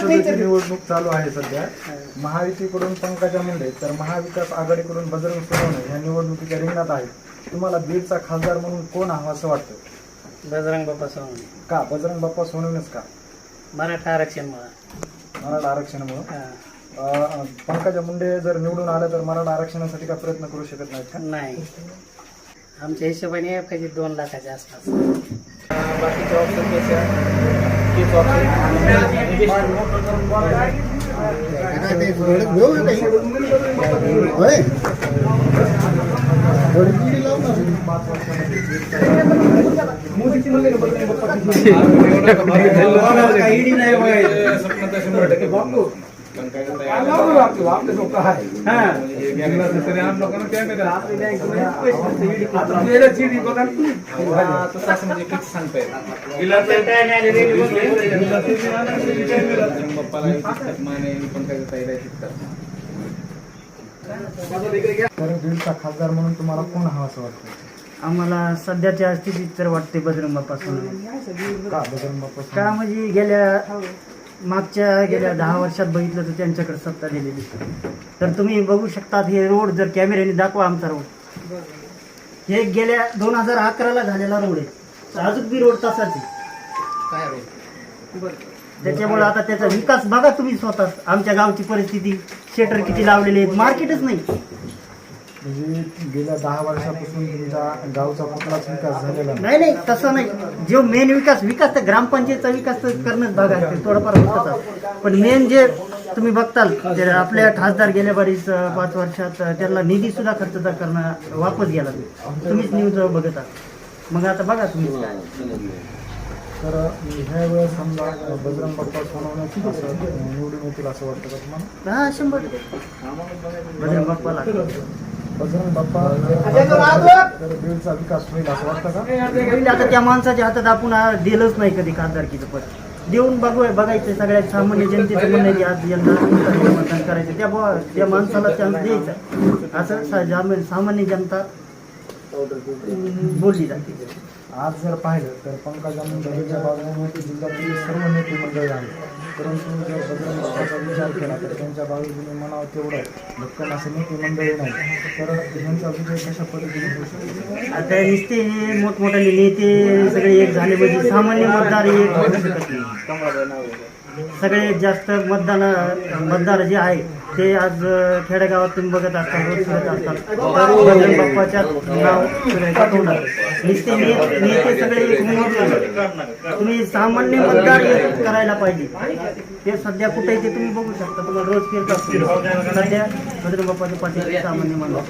निवडणूक चालू आहे सध्या. महायुतीकडून पंकजा मुंडे तर महाविकास आघाडीकडून बजरंग सोनवणे या निवडणुकीच्या रिंगणात आहेत. तुम्हाला बीडचा खासदार म्हणून कोण हवा असं वाटतं? बजरंग बाप्पा सोनवणे. का? बजरंग बाप्पा सोनवणेच का? मराठा आरक्षण मराठा आरक्षणामुळं? पंकजा मुंडे जर निवडून आल्या तर मराठा आरक्षणासाठी का प्रयत्न करू शकत नाहीत का? नाही. आमच्या हिशोबाने पाहिजे दोन लाखाच्या आसपास. बाकीच्या ऑप्शन कशा तीच तर बीडचा खासदार म्हणून तुम्हाला कोण हवा असं वाटतं आम्हाला सध्याच्या स्थितीत तर वाटते बजरंग बाप्पा सोनवणे का बजरंग बाप्पा का? म्हणजे गेल्या मागच्या गेल्या दहा वर्षात बघितलं तर त्यांच्याकडे सत्ता दिलेली. तर तुम्ही बघू शकतात हे रोड जर कॅमेऱ्याने दाखवा आमचा रोड. हे गेल्या दोन हजार अकराला झालेला रोड आहे. अजून बी रोड तसाच आहे. त्याच्यामुळे आता त्याचा विकास बघा तुम्ही स्वतः. आमच्या गावची परिस्थिती शेटर किती लावलेले आहेत मार्केटच नाही. म्हणजे गेल्या दहा वर्षापासून तुमच्या गावचा कुठलाच विकास झालेला नाही. नाही नाही तसं नाही. जो मेन विकास विकास तर ग्रामपंचायतचा विकास तर करणंच बघायचं थोडंफार होतच पण मेन जे तुम्ही बघताल ते आपल्या खासदार गेल्या बारीच पाच वर्षात त्यांना निधी सुद्धा खर्च तर करणं वापस गेला तुम्हीच न्यूज बघत आहात. मग आता बघा तुम्ही. तर ह्या वेळेस समजा बजरंग बाप्पा सोनवण्याची असं निवडून येतील असं वाटतं का तुम्हाला? हा शंभर टक्के. बजरंग बाप्पाला. बजरंग बाप्पा बीडचा विकास होईल असं वाटतं का आता त्या माणसाच्या हातात आपण दिलंच नाही कधी खासदारकीचं पद देऊन बघू बघायचं सगळ्या सामान्य जनतेचं म्हणणं आज यंदा तुतारीला मतदान करायचं त्या बुवा- त्या माणसाला चान्स द्यायचा असं सा- सामान्य जनता बोलली जाते आज जर पाहिलं तर पंकजा मुंडेच्या यांच्या बाजूने जिल्ह्यातील सर्व नेते मंडळ आहेत. परंतु जर बजरंग विचार केला तर त्यांच्या बाजूने म्हणावं तेवढं भक्कम असे नेते मंडळी नाही. तर ह्यांचा विजय कशा पद्धतीने होऊ शकतो? आता नुसते हे मोठमोठाले नेते सगळे एक झाले म्हणजे सामान्य मतदार एक होऊ शकत नाही. सगळ्यात जास्त मतदान मतदार जे आहे ते आज खेडेगावात तुम्ही बघत असतात रोज फिरत असतात तर बजरंग बाप्पाच्या नाव सगळ्याच्या तोंडात. निश्चित नेते सगळे एक तुम्ही सामान्य मतदार एक करायला पाहिजे. ते सध्या कुठे ते तुम्ही बघू शकता. तुम्हाला रोज फिरत असतील सध्या बजरंग बाप्पाच्या पाठी सामान्य माणूस.